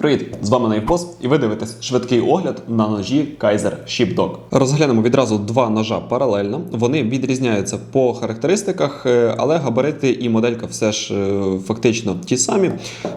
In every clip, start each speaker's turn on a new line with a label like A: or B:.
A: Привіт! З вами Найвбос, і ви дивитесь швидкий огляд на ножі Kaiser Sheepdog. Розглянемо відразу два ножа паралельно. Вони відрізняються по характеристиках, е, але габарити і моделька все ж е, фактично ті самі.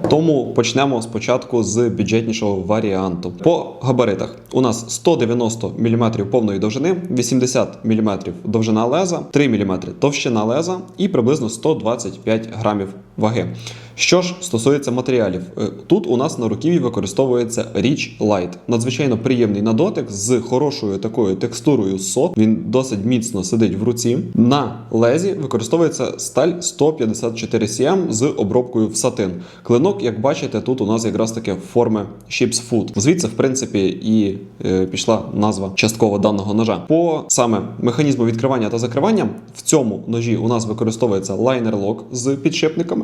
A: Тому почнемо спочатку з бюджетнішого варіанту. По габаритах у нас 190 мм повної довжини, 80 мм довжина леза, 3 мм товщина леза і приблизно 125 грамів ваги. Що ж стосується матеріалів, е, тут у нас на руків'ї використовується Rich Light. Надзвичайно приємний на дотик з хорошою такою текстурою сот. Він досить міцно сидить в руці. На лезі використовується сталь 154 cm з обробкою в сатин. Клинок, як бачите, тут у нас якраз таки форми Ships Food. Звідси, в принципі, і е, пішла назва частково даного ножа. По саме механізму відкривання та закривання в цьому ножі у нас використовується лайнер лок з підшипниками.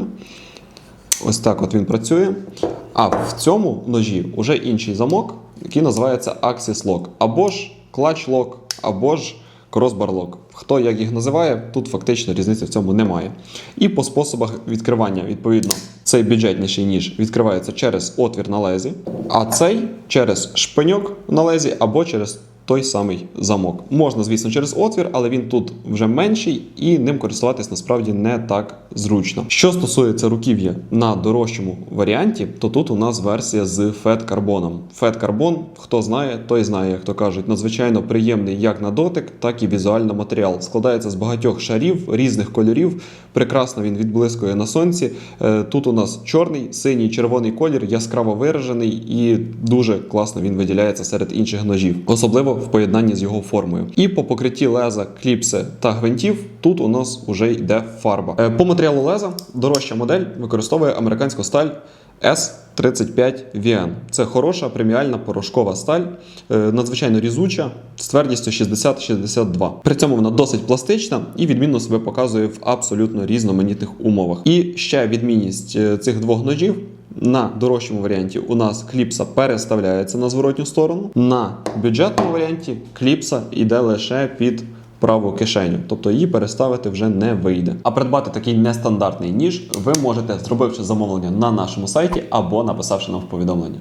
A: Ось так от він працює. А в цьому ножі вже інший замок, який називається Axis Lock, або ж Clutch Lock, або ж Crossbar Lock. Хто як їх називає, тут фактично різниці в цьому немає. І по способах відкривання, відповідно, цей бюджетніший ніж відкривається через отвір на лезі, а цей через шпиньок на лезі або через той самий замок. Можна, звісно, через отвір, але він тут вже менший і ним користуватись насправді не так зручно. Що стосується руків'я на дорожчому варіанті, то тут у нас версія з фет карбоном. Фет карбон, хто знає, той знає, як то кажуть, надзвичайно приємний як на дотик, так і візуально матеріал. Складається з багатьох шарів різних кольорів. Прекрасно він відблискує на сонці. Е, Тут у нас чорний, синій, червоний колір, яскраво виражений і дуже класно він виділяється серед інших ножів, особливо в поєднанні з його формою. І по покритті леза, кліпси та гвинтів тут у нас вже йде фарба. Е, По матеріалу леза дорожча модель використовує американську сталь S35VN. Це хороша преміальна порошкова сталь, е, надзвичайно різуча, з твердістю 60-62. При цьому вона досить пластична і відмінно себе показує в абсолютно різноманітних умовах. І ще відмінність е, цих двох ножів. На дорожчому варіанті у нас кліпса переставляється на зворотню сторону. На бюджетному варіанті кліпса йде лише під праву кишеню, тобто її переставити вже не вийде. А придбати такий нестандартний ніж ви можете, зробивши замовлення на нашому сайті або написавши нам в повідомленні.